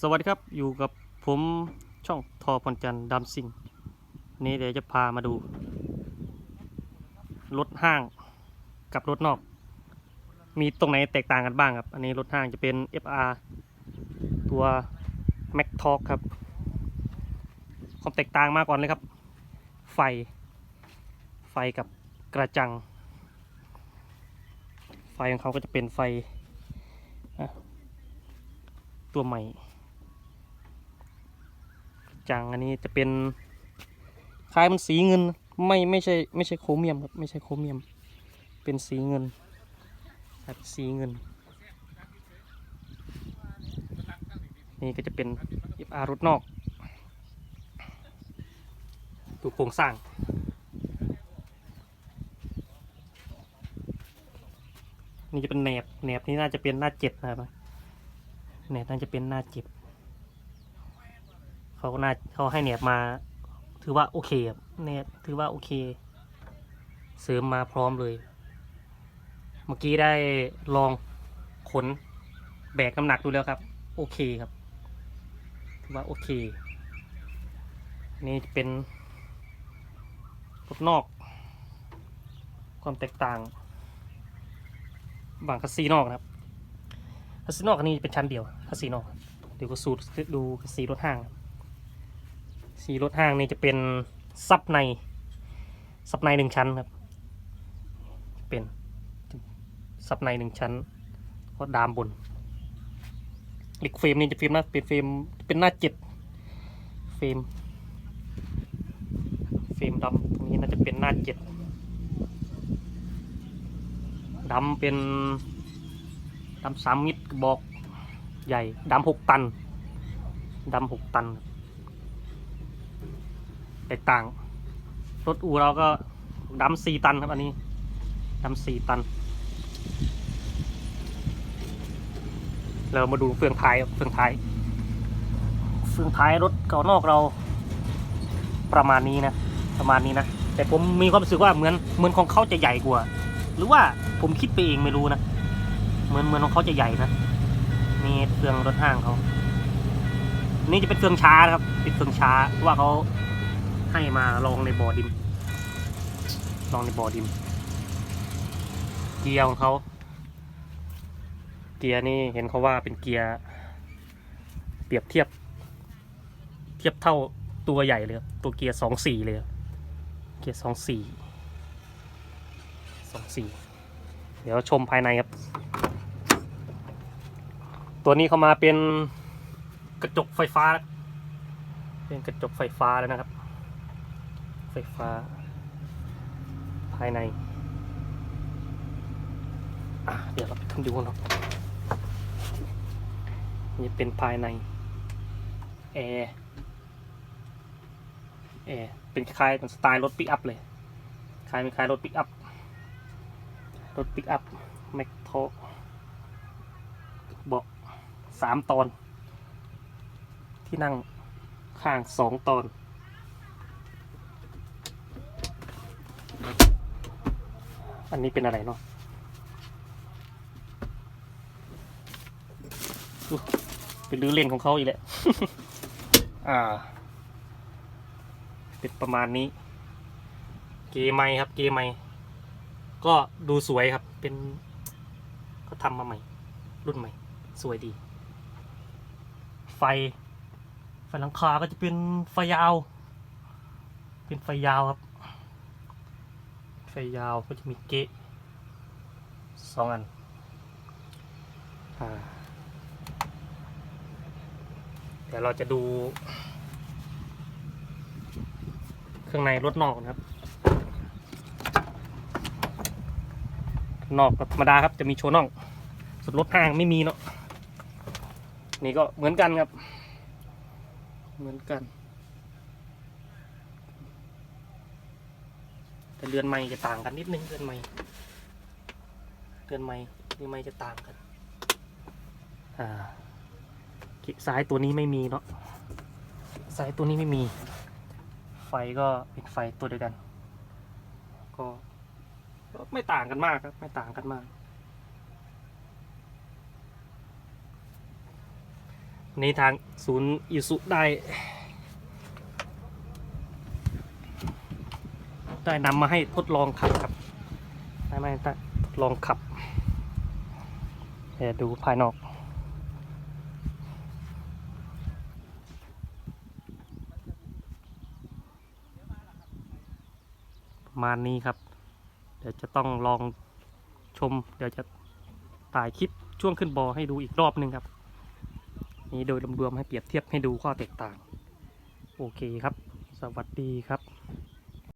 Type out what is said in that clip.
สวัสดีครับอยู่กับผมช่องทอพรจันทร์ดำซิงนี่เดี๋ยวจะพามาดู รถห้างกับรถนอก มีตรงไหนแตกต่างกันบ้างครับ อันนี้รถห้างจะเป็น FR ตัว Mac Talk ครับ ความแตกต่างมาก่อนเลยครับ ไฟ ไฟกับกระจัง ไฟของเขาก็จะเป็นไฟตัวใหม่ จังอันนี้จะเป็นคล้ายมันสีเงินไม่ไม่ใช่ไม่ใช่โครเมียมครับไม่ใช่โครเมียม เป็นสีเงินครับสีเงิน นี่ก็จะเป็น FR รถนอกดูโครงสร้างนี่จะเป็นแหนบแหนบนี่น่าจะเป็นหน้าเจ็ดนะครับแหนบน่าจะเป็นหน้าเจ็ด เขาก็น่าเขาให้แหนบมา ถือว่าโอเคครับแหนบถือว่าโอเค เสริมมาพร้อมเลย เมื่อกี้ได้ลองขนแบกน้ำหนักดูแล้วครับ โอเคครับถือว่าโอเค นี่เป็นรถนอก ความแตกต่างบางคัสซีนอกนะครับคัสซีนอกอันนี้เป็นชั้นเดียวคัสซีนอกเดี๋ยวก็สูตรดูคัสซีรถห้างครับ สีรถห้างนี่จะเป็นซับในซับในหนึ่งชั้นครับ เป็นซับในหนึ่งชั้นก็ดามบนเหล็กเฟรมนี่จะเฟรมน้าเป็นเฟรมเป็นหน้าเจ็ดเฟรมเฟรมดำตรงนี้น่าจะเป็นหน้าเจ็ดดำเป็นดำสามมิตรบอกใหญ่ดำหกตันดำหกตัน แตกต่าง รถอูเราก็ดำสี่ตันครับอันนี้ดำสี่ตัน เรามาดูเฟืองท้ายครับเฟืองท้าย เฟืองท้ายรถเก่านอกเราประมาณนี้นะ ประมาณนี้นะ แต่ผมมีความรู้สึกว่าเหมือนเหมือนของเขาจะใหญ่กว่า หรือว่าผมคิดไปเองไม่รู้นะ เหมือนเหมือนของเขาจะใหญ่นะนี่เฟืองรถห้างเขา นี่จะเป็นเฟืองช้านะครับ เป็นเฟืองช้าราะว่าเขา ให้มาลองในบ่อดินลองในบ่อดิน เกียร์ของเขาเกียร์นี่เห็นเขาว่าเป็นเกียร์เปรียบเทียบ เทียบเท่าตัวใหญ่เลย ตัวเกียร์สองสี่เลย เกียร์สองสี่สองสี่เดี๋ยวชมภายในครับ ตัวนี้เขามาเป็นกระจกไฟฟ้า เป็นกระจกไฟฟ้าแล้วนะครับ ไฟฟ้า ภายใน เดี๋ยวเราไปทำดูเนาะนี่เป็นภายในแอร์แอร์เป็นคล้ายเป็นสไตล์รถปิกอัพเลยคล้ายเป็นคล้ายรถปิกอัพรถปิกอัพแมคโทเบอกสามตอน ที่นั่งข้างสองตอน อันนี้เป็นอะไรเนาะเป็นลื้อเล่นของเขาอีกแหละ อ่า เป็นประมาณนี้ เกไมครับ เกไมก็ดูสวยครับ เป็น ก็ทำมาใหม่ รุ่นใหม่ สวยดี ไฟ ไฟหลังคาก็จะเป็นไฟยาว เป็นไฟยาวครับ ไฟยาวก็จะมีเกะสองอันอ่าเดี๋ยวเราจะดู เครื่องในรถนอกนะครับ นอกก็ธรรมดาครับจะมีโชว์น่องส่วนรถห้างไม่มีเนาะนี่ก็เหมือนกันครับ เหมือนกัน แต่ เรือนไม้จะต่างกันนิดนึงเรือนไม้เรือนไม้เรือนไม้จะต่างกัน อ่าสายตัวนี้ไม่มีเนาะสายตัวนี้ไม่มี ไฟก็เป็นไฟตัวเดียวกัน ก็ก็ไม่ต่างกันมากครับ ไม่ต่างกันมากนี้ทางศูนย์อิสุได้ ได้นำมาให้ทดลองขับครับได้ไหมได้ทดลองขับเดี๋ยดูภายนอกประมาณนี้ครับ เดี๋ยวจะต้องลองชม เดี๋ยวจะถ่ายคลิปช่วงขึ้นบอให้ดูอีกรอบหนึ่งครับ นี่โดยรวมๆให้เปรียบเทียบให้ดูข้อแตกต่าง โอเคครับ สวัสดีครับ